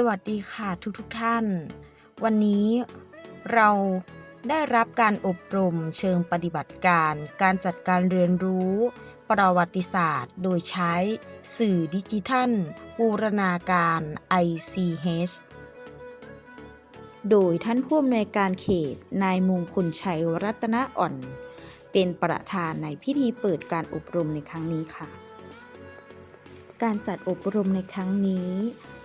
สวัสดีค่ะทุกทุกท่าน วันนี้เราได้รับการอบรมเชิงปฏิบัติการ การจัดการเรียนรู้ ประวัติศาสตร์ โดยใช้สื่อดิจิทัลบูรณาการ ICH โดยท่านผู้อำนวยการเขตนายมงคลชัยรัตนอ่อน เป็นประธานในพิธีเปิดการอบรมในครั้งนี้ค่ะ การจัดอบรมในครั้งนี้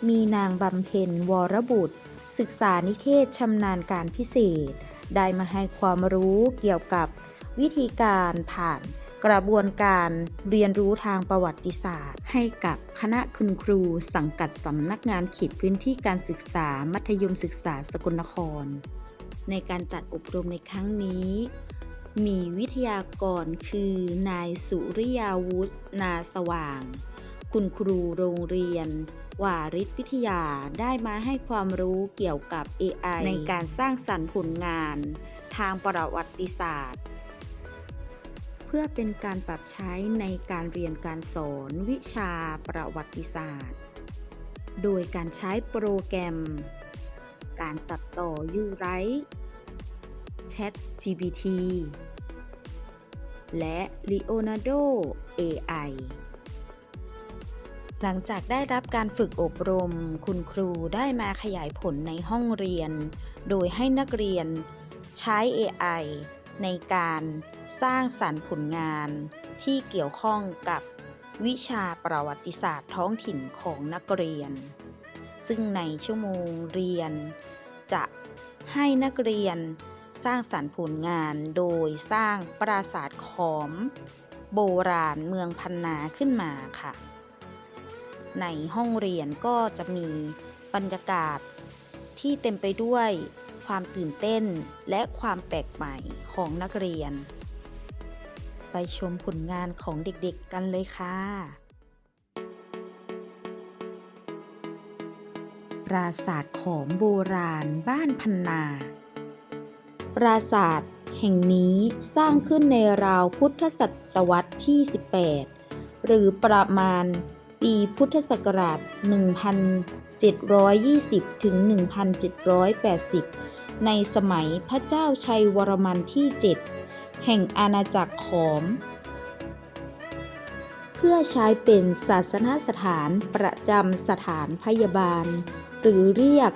มีนางบำเพ็ญวรบุตร ศึกษานิเทศชำนาญการพิเศษ ได้มาให้ความรู้เกี่ยวกับวิธีการผ่านกระบวนการเรียนรู้ทางประวัติศาสตร์ ให้กับคณะคุณครูสังกัดสำนักงานเขตพื้นที่การศึกษามัธยมศึกษาสกลนคร ในการจัดอบรมในครั้งนี้ มีวิทยากรคือนายสุริยาวุฒินาสว่าง คุณครูโรงเรียน วาริศวิทยาได้มาให้ความรู้เกี่ยวกับ AI ในการสร้างสรรค์ผลงาน ทางประวัติศาสตร์ เพื่อเป็นการปรับใช้ในการเรียนการสอนวิชาประวัติศาสตร์ โดยการใช้โปรแกรม การตัดต่อ U-Write Chat GPT และ Leonardo AI หลังจากได้รับการฝึกอบรม คุณครูได้มาขยายผลในห้องเรียน โดยให้นักเรียนใช้ AI ในการสร้างสรรค์ผลงานที่เกี่ยวข้องกับวิชาประวัติศาสตร์ท้องถิ่นของนักเรียน ซึ่งในชั่วโมงเรียน จะให้นักเรียนสร้างสรรค์ผลงานโดยสร้างปราสาทขอม โบราณเมืองพันนาขึ้นมาค่ะ ในห้องเรียนก็จะมีบรรยากาศที่เต็มไปด้วยความตื่นเต้นและความแปลกใหม่ของนักเรียน ไปชมผลงานของเด็กๆกันเลยค่ะ ปราสาทขอมโบราณบ้านพันนา ปราสาทแห่งนี้สร้างขึ้นในราวพุทธศตวรรษที่ 18 หรือประมาณ ปีพุทธศักราช 1720 ถึง 1780 ในสมัยพระเจ้าชัยวรมันที่ 7 แห่งอาณาจักรขอม เพื่อใช้เป็นศาสนสถานประจำสถานพยาบาล หรือเรียก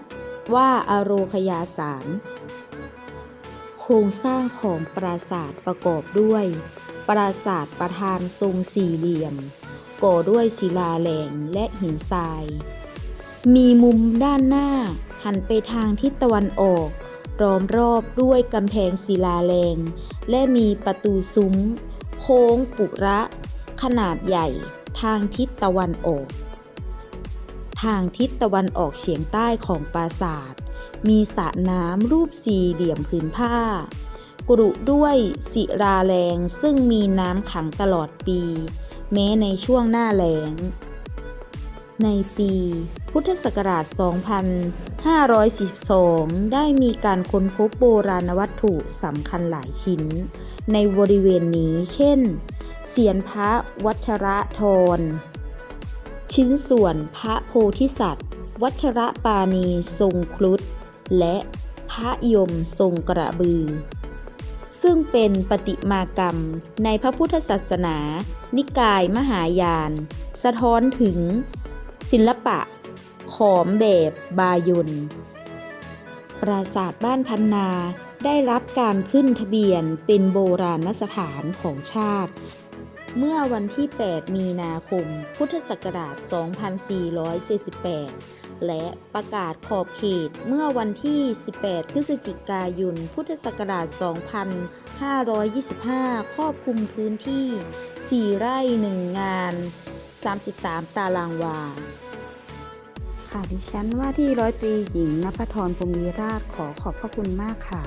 ว่าอโรคยาสารโครงสร้างของปราสาทประกอบด้วย ปราสาทประธานทรงสี่เหลี่ยม ก่อด้วยศิลาแรงและหินทราย มีมุมด้านหน้า หันไปทางทิศตะวันออกล้อมรอบด้วยกำแพงศิลาแรงและมีประตูซุ้ม โค้งปุระ ขนาดใหญ่ ทางทิศตะวันออก ทางทิศตะวันออกเฉียงใต้ของปราสาท มีสระน้ำรูปสี่เหลี่ยมผืนผ้า กรุด้วยศิราแรงซึ่งมีน้ำขังตลอดปี แม้ในช่วงหน้าแล้ง ในปีพุทธศักราช 2542 ได้มีการค้นพบโบราณวัตถุสำคัญหลายชิ้น ในบริเวณนี้เช่นเสียนพระวัชระธรชิ้นส่วนพระโพธิสัตว์ วัชระปาณีทรงครุฑและพระยมทรงกระบือ ซึ่งเป็นปฏิมากรรมในพระพุทธศาสนา นิกายมหายาน สะท้อนถึง ศิลปะ ขอมแบบบายนปราสาทบ้านพันนาได้รับการขึ้นทะเบียนเป็นโบราณสถานของชาติ เมื่อวันที่ 8 มีนาคม พุทธศักราช 2478 และประกาศขอบเขตเมื่อวันที่ 18 พฤศจิกายน พุทธศักราช 2525 ครอบคลุมพื้นที่ 4 ไร่ 1 งาน 33 ตารางวา ค่ะดิฉันว่าที่ร้อยตรีหญิงนภธรพรหมวิราชขอขอบพระคุณมากค่ะ